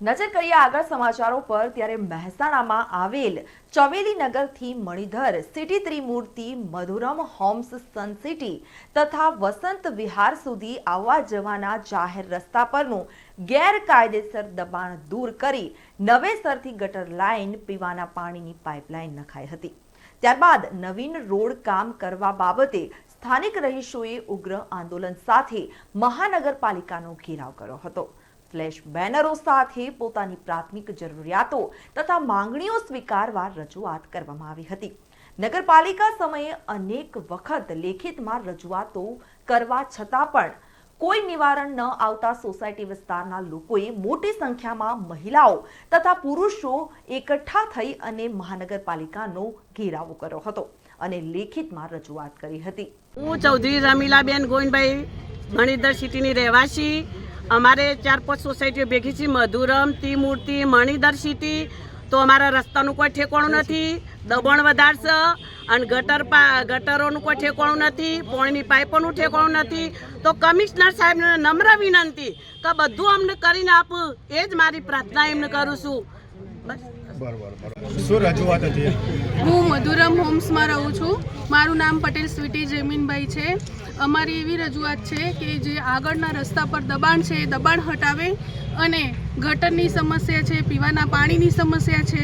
નજર કરીએ આગળ સમાચારો પર, ત્યારે મહેસાણામાં આવેલ ચવેલી નગરથી Manidhar city Trimurti Madhuram homes sun city તથા વસંત વિહાર સુધી આવવા જવાના જાહેર રસ્તા પરનું ગેરકાયદેસર દબાણ દૂર કરી નવેસરથી ગટર લાઇન પીવાના પાણીની પાઇપલાઇન નખાઈ હતી. ત્યારબાદ નવીન રોડ કામ કરવા બાબતે સ્થાનિક રહીશોએ ઉગ્ર આંદોલન સાથે મહાનગરપાલિકાનો ઘેરાવ કર્યો હતો. ફ્લેશ બેનરો સાથે પોતાની પ્રાથમિક જરૂરિયાતો તથા માંગણીઓ સ્વીકારવા રજૂઆત કરવામાં આવી હતી. નગરપાલિકા સમયે અનેક વખત લેખિતમાં રજૂઆતો કરવા છતાં પણ કોઈ નિવારણ ન આવતા સોસાયટી વિસ્તારના લોકોએ મોટી સંખ્યામાં મહિલાઓ તથા પુરુષો એકઠા થઈ અને મહાનગરપાલિકાનો ઘેરાવો કર્યો હતો અને લેખિતમાં રજૂઆત કરી હતી. હું ચૌધરી રમીલાબેન ગોવિંદભાઈ મણિધર સિટીની રહેવાસી. અમારે ચાર પાંચ સોસાયટીઓ ભેગી છે, મધુરમ, ત્રિમૂર્તિ, મણિધર સિટી તો અમારા રસ્તાનું કોઈ ઠેકાણું નથી. દબાણ વધારશે અને ગટર ગટરોનું કોઈ ઠેકાણું નથી. પાણીની પાઇપોનું ઠેકાણું નથી. તો કમિશનર સાહેબને નમ્ર વિનંતી કે બધું અમને કરીને આપું. એ જ મારી પ્રાર્થના એમને કરું છું. શું રજૂઆત હતી? હું મધુરમ હોમ્સમાં રહું છું. મારું નામ પટેલ સ્વીટી જેમીનભાઈ છે. અમારી એવી રજૂઆત છે કે જે આગળના રસ્તા પર દબાણ છે એ દબાણ હટાવે અને ગટરની સમસ્યા છે પીવાના પાણીની સમસ્યા છે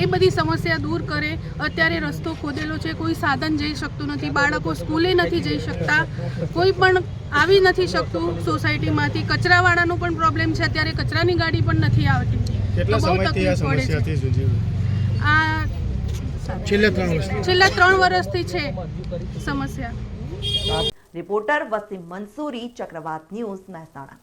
એ બધી સમસ્યા દૂર કરે. અત્યારે રસ્તો ખોદેલો છે. કોઈ સાધન જઈ શકતું નથી. બાળકો સ્કૂલે નથી જઈ શકતા. કોઈ પણ આવી નથી શકતું સોસાયટીમાંથી. કચરાવાળાનો પણ પ્રોબ્લેમ છે. અત્યારે કચરાની ગાડી પણ નથી આવતી. કેટલા સમયથી આ. સમસ્યાથી સૂજી આ છેલ્લા ત્રણ વર્ષ છેલ્લા ત્રણ વર્ષથી છે સમસ્યા. રિપોર્ટર વસીમ મંસૂરી ચક્રવાત ન્યૂઝ મહેસાણા.